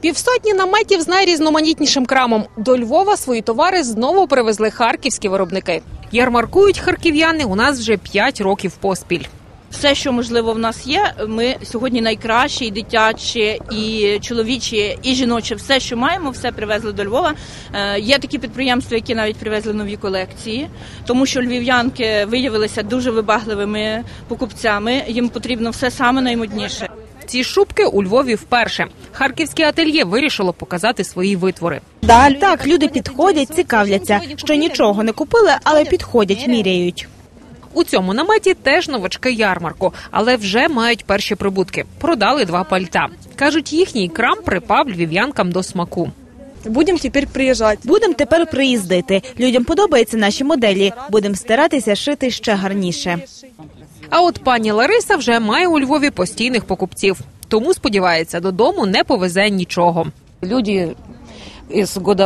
Півсотні наметів з найрізноманітнішим крамом. До Львова свої товари знову привезли харківські виробники. Ярмаркують харків'яни у нас вже 5 років поспіль. Все, що можливо в нас є, ми сьогодні найкраще, і дитяче, і чоловіче, і жіноче. Все, що маємо, все привезли до Львова. Е, Є такі підприємства, які навіть привезли нові колекції, тому що львів'янки виявилися дуже вибагливими покупцями. Їм потрібно все саме наймодніше. Ці шубки у Львові вперше. Харківське ательє вирішило показати свої витвори. Так, люди підходять, цікавляться, що нічого не купили, але підходять, міряють. У цьому наметі теж новачки ярмарку, але вже мають перші прибутки. Продали два пальта. кажуть, їхній крам припав львів'янкам до смаку. Будем теперь приезжать. Будемо тепер приїздити. Людям подобаються наші моделі. Будемо старатися шити ще гарніше. А от пані Лариса вже має у Львові постійних покупців. Тому сподівається, додому не повезе нічого. Люди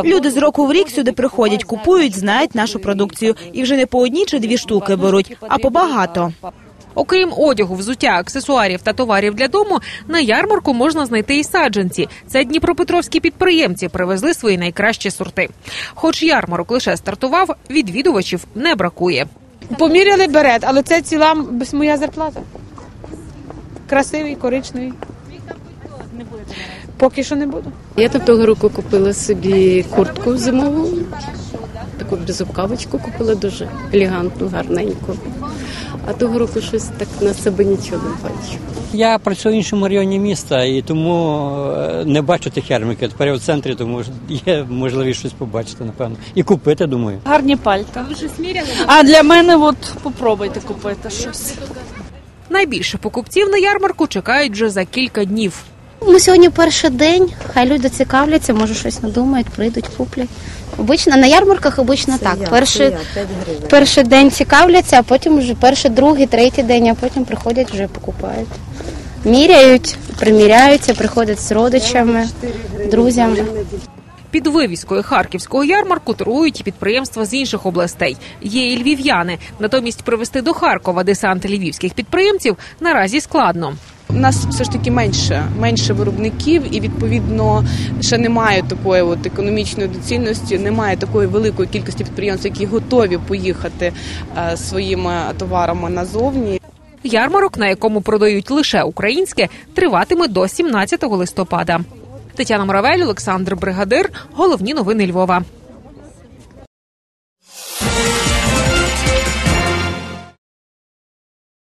Люди з року в рік сюди приходять, купують, знають нашу продукцію і вже не по одній чи дві штуки беруть, а по багато. Окрім одягу, взуття, аксесуарів та товарів для дому, на ярмарку можна знайти і саджанці. Це дніпропетровські підприємці привезли свої найкращі сорти. Хоч ярмарок лише стартував, відвідувачів не бракує. Поміряли берет, але це ціла моя зарплата. Красивий, коричневий. Поки що не буду. Я того року купила собі куртку зимову, таку безрукавочку купила дуже елегантну, гарненьку. А того року щось так на себе нічого не бачу. Я працюю в іншому районі міста і тому е, не бачу тих ярмарків. Тепер я в центрі, тому є можливість щось побачити, напевно. І купити, думаю. Гарні пальта. А для мене от попробуйте купити щось. Найбільше покупців на ярмарку чекають вже за кілька днів. Ми сьогодні перший день, хай люди цікавляться, може щось надумають, прийдуть, куплять. Обично на ярмарках обично так. Перший, перший день цікавляться, а потім вже перший, другий, третій день, а потім приходять вже покупають. Міряють, приміряються, приходять з родичами, друзями. Під вивіскою харківського ярмарку торгують і підприємства з інших областей. Є і львів'яни. Натомість привезти до Харкова десант львівських підприємців наразі складно. У нас все ж таки менше, менше виробників, і відповідно ще немає такої от економічної доцільності, немає такої великої кількості підприємств, які готові поїхати е, своїми товарами назовні. Ярмарок, на якому продають лише українське, триватиме до 17 листопада. Тетяна Моравель, Олександр Бригадир. Головні новини Львова.